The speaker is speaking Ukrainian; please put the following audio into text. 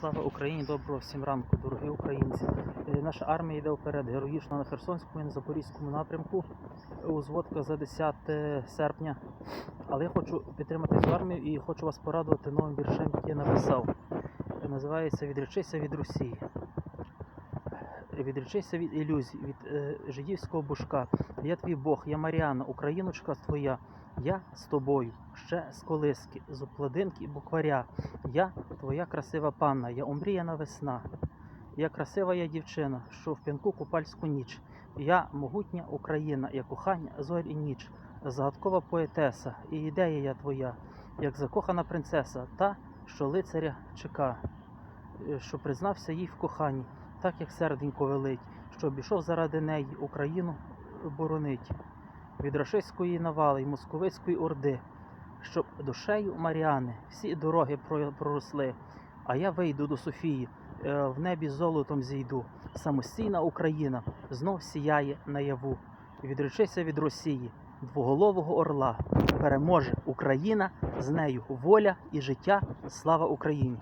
Слава Україні! Доброго всім ранку, дорогі українці. Е, Наша армія йде вперед героїчно на Херсонському і на Запорізькому напрямку Узводка за 10 серпня. Але я хочу підтримати цю армію і хочу вас порадувати новим віршем, який я написав. Називається Відречися від Росії. Відречися від ілюзій, від е, жидівського бушка. Я твій Бог, я Маріана, Україночка твоя. Я з тобою, ще з колиски, з обкладинки і букваря. Я твоя красива панна, я омріяна весна. Я красива я дівчина, що в пінку купальську ніч. Я могутня Україна, я кохання, зорь і ніч, загадкова поетеса, і ідея я твоя, як закохана принцеса, та, що лицаря чека, е, що признався їй в коханні, так як серденько велить, що обійшов заради неї Україну боронить. Від рашистської навали й московицької орди, щоб душею Маріани всі дороги проросли. А я вийду до Софії, е, в небі золотом зійду. Самостійна Україна знов сіяє наяву. Відречися від Росії, двоголового орла. Переможе Україна з нею воля і життя. Слава Україні!